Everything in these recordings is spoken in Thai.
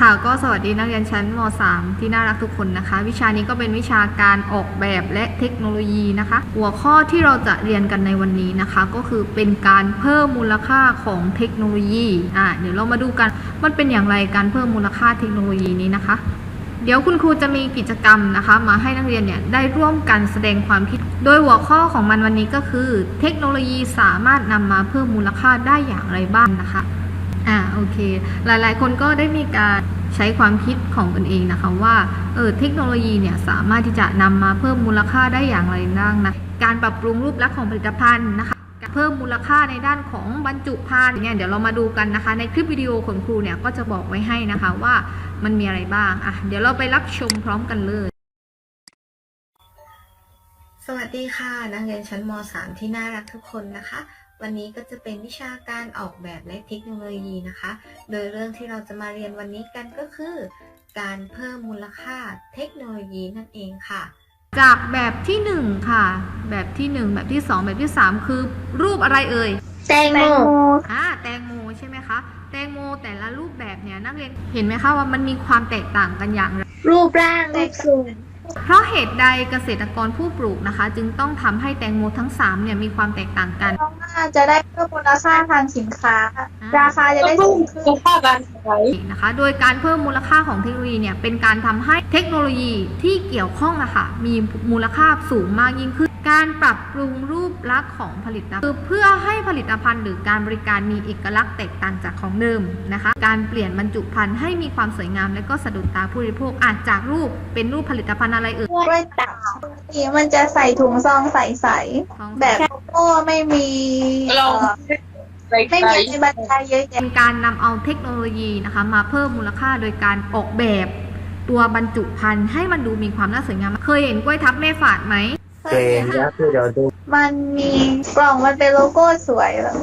ค่ะก็สวัสดีนักเรียนชั้นม .3 ที่น่ารักทุกคนนะคะ วิชานี้ก็เป็นวิชาการออกแบบและเทคโนโลยีนะคะ หัวข้อที่เราจะเรียนกันในวันนี้นะคะ ก็คือเป็นการเพิ่มมูลค่าของเทคโนโลยีอ่าเดี๋ยวเรามาดูกันมันเป็นอย่างไรการเพิ่มมูลค่าเทคโนโลยีนี้นะคะ เดี๋ยวคุณครูจะมีกิจกรรมนะคะ มาให้นักเรียนเนี่ยได้ร่วมกันแสดงความคิด โดยหัวข้อของมันวันนี้ก็คือ เทคโนโลยีสามารถนำมาเพิ่มมูลค่าได้อย่างไรบ้างนะคะอ่าโอเค หลายๆ คนก็ได้มีการ ใช้ความคิดของตนเองนะคะว่าเออเทคโนโลยีเนี่ยสามารถที่จะนำมาเพิ่มมูลค่าได้อย่างไรบ้างนะการปรับปรุงรูปลักษณ์ของผลิตภัณฑ์นะคะเพิ่มมูลค่าในด้านของบรรจุภัณฑ์เนี่ยเดี๋ยวเรามาดูกันนะคะ ในคลิปวิดีโอของครูเนี่ยก็จะบอกไว้ให้นะคะว่ามันมีอะไรบ้างอะเดี๋ยวเราไปรับชมพร้อมกันเลย สวัสดีค่ะ นักเรียนชั้นม .3 ที่น่ารักทุกคนนะคะ วันนี้ก็จะเป็นวิชาการออกแบบและเทคโนโลยีนะคะ โดยเรื่องที่เราจะมาเรียนวันนี้กันก็คือ การเพิ่มมูลค่าเทคโนโลยีนั่นเองค่ะ จากแบบที่หนึ่งค่ะ แบบที่หนึ่งแบบที่สองแบบที่สามคือ รูปอะไรเอ่ย แตงโมอ่าแตงโมใช่ไหมคะ แตงโมแต่ละรูปแบบเนี่ยนักเรียนเห็นไหมคะว่ามันมีความแตกต่างกันอย่างไรรูปร่างรูปทรง เพราะเหตุใดเกษตรกรผู้ปลูกนะคะ จึงต้องทำให้แตงโมทั้ง3เนี่ยมีความแตกต่างกัน เพราะว่าจะได้เพิ่มมูลค่าทางสินค้า ราคาจะได้สูงขึ้นนะคะ โดยการเพิ่มมูลค่าของเทคโนโลยีเนี่ยเป็นการทำให้เทคโนโลยีที่เกี่ยวข้องอะค่ะมีมูลค่าสูงมากยิ่งขึ้น การปรับปรุงรูปลักษณ์ของผลิตภัณฑ์คือเพื่อให้ผลิตภัณฑ์หรือการบริการมีเอกลักษณ์แตกต่างจากของเดิมนะคะ การเปลี่ยนบรรจุภัณฑ์ให้มีความสวยงาม และก็สะดุดตาผู้บริโภคอาจจากรูปเป็นรูปผลิตภัณฑ์อะไรเอ่ยกล้วยตากนี่มันจะใส่ถุงซองใสๆแบบโกโก้ไม่มีเอ่ อไม่มีในบรรยายเยอะเป็แยะนการนำเอาเทคโนโลยีนะคะมาเพิ่มมูลค่าโดยการออกแบบตัวบรรจุภัณฑ์ให้มันดูมีความน่าสวยงาม เคยเห็นกล้วยทับแม่ฝาดไหมเคยแล้วคือเดี๋ยวดูมันมีกล่องมันเป็นโลโก้สวยแบบ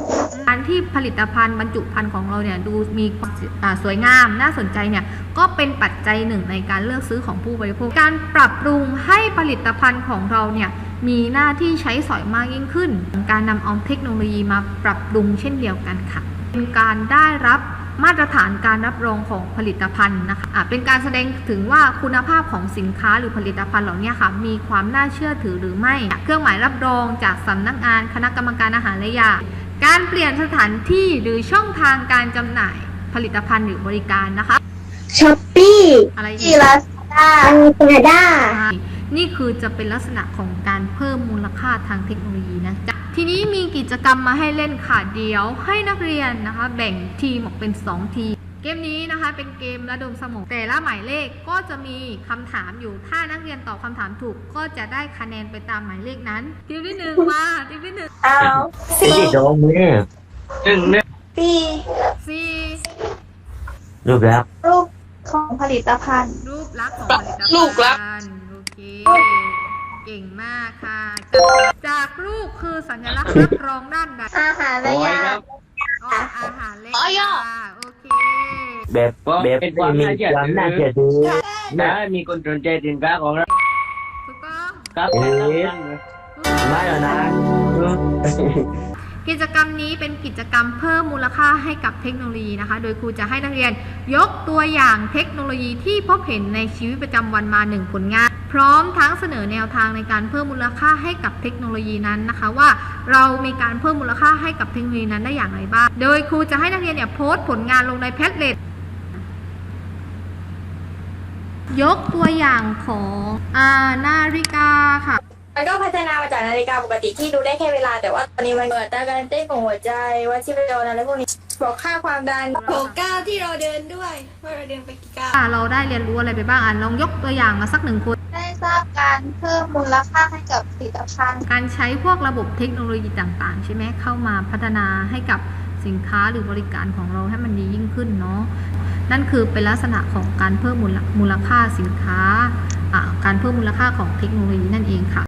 การที่ผลิตภัณฑ์บรรจุภัณฑ์ของเราเนี่ยดูมีความอ่าสวยงามน่าสนใจเนี่ยก็เป็นปัจจัยหนึ่งในการเลือกซื้อของผู้บริโภค การปรับปรุงให้ผลิตภัณฑ์ของเราเนี่ย มีหน้าที่ใช้สอยมากยิ่งขึ้น การนำเอาเทคโนโลยีมาปรับปรุงเช่นเดียวกันค่ะ เป็นการได้รับมาตรฐานการรับรองของผลิตภัณฑ์นะคะะเป็นการแสดงถึงว่าคุณภาพของสินค้าหรือผลิตภัณฑ์เหล่านี้ค่ะ มีความน่าเชื่อถือหรือไม่ เครื่องหมายรับรองจากสำนักงานคณะกรรมการอาหารและยา การเปลี่ยนสถานที่หรือช่องทางการจำหน่ายผลิตภัณฑ์หรือบริการนะคะช้อปปี้อะไรอีที่กลาซาด้าอังกาด้าใช่ นี่คือจะเป็นลักษณะของการเพิ่มมูลค่าทางเทคโนโลยีนะจ๊ะทีนี้มีกิจกรรมมาให้เล่นค่ะเดี๋ยว ให้นักเรียนนะคะ แบ่งทีมออกเป็น 2 ทีม เกมนี้นะคะเป็นเกมระดมสมอง แต่ละหมายเลขก็จะมีคำถามอยู่ ถ้านักเรียนตอบคำถามถูกก็จะได้คะแนนไปตามหมายเลขนั้น ทีมที่หนึ่งมาทีมที่หนึ่งเอาที่โดมเนี่ยปีสี่รูปแล้วรูปของผลิตภัณฑ์ รูปลักษณ์ของผลิตภัณฑ์รูปลักษณ์โอ เคเก่งมากค่ะ จากจากรูปคือสัญลักษณ์รับรองด้านใดอาหารและยาอ๋ออาหารเล็กอ๋อย่อค่ะโอเค แบบแบบที่มีความน่าเชื่อถือนะมีคนสนใจสินค้าของเราถูกต้องครับเอ๊ะไม่หรอกนะอืมกิจกรรมนี้เป็นกิจกรรมเพิ่มมูลค่าให้กับเทคโนโลยีนะคะ โดยครูจะให้นักเรียนยกตัวอย่างเทคโนโลยีที่พบเห็นในชีวิตประจำวันมาหนึ่งผลงาน พร้อมทั้งเสนอแนวทางในการเพิ่มมูลค่าให้กับเทคโนโลยีนั้นนะคะ ว่าเรามีการเพิ่มมูลค่าให้กับเทคโนโลยีนั้นได้อย่างไรบ้าง โดยครูจะให้นักเรียนเนี่ยโพสต์ผลงานลงในแพทเลตยกตัวอย่างของอานาฬิกาค่ะ มันก็พัฒนามาจากนาฬิกาปกติที่ดูได้แค่เวลาแต่ว่าตอนนี้มันเปิดตาการเต้นของหัวใจวัดชีพจรอะไรพวกนี้บอกค่าความดันบอกก้าวที่เราเดินด้วยว่าเราเดินไปกี่ก้าวเราได้เรียนรู้อะไรไปบ้างอะลองยกตัวอย่างมาสักหนึ่งคน ได้ทราบการเพิ่มมูลค่าให้กับผลิตภัณฑ์ การใช้พวกระบบเทคโนโลยีต่างๆ ใช่ไหมเข้ามาพัฒนาให้กับสินค้าหรือบริการของเราให้มันดียิ่งขึ้นเนาะนั่นคือเป็นลักษณะของการเพิ่มมูลมูลค่าสินค้า การเพิ่มมูลค่าของเทคโนโลยีนั่นเองค่ะ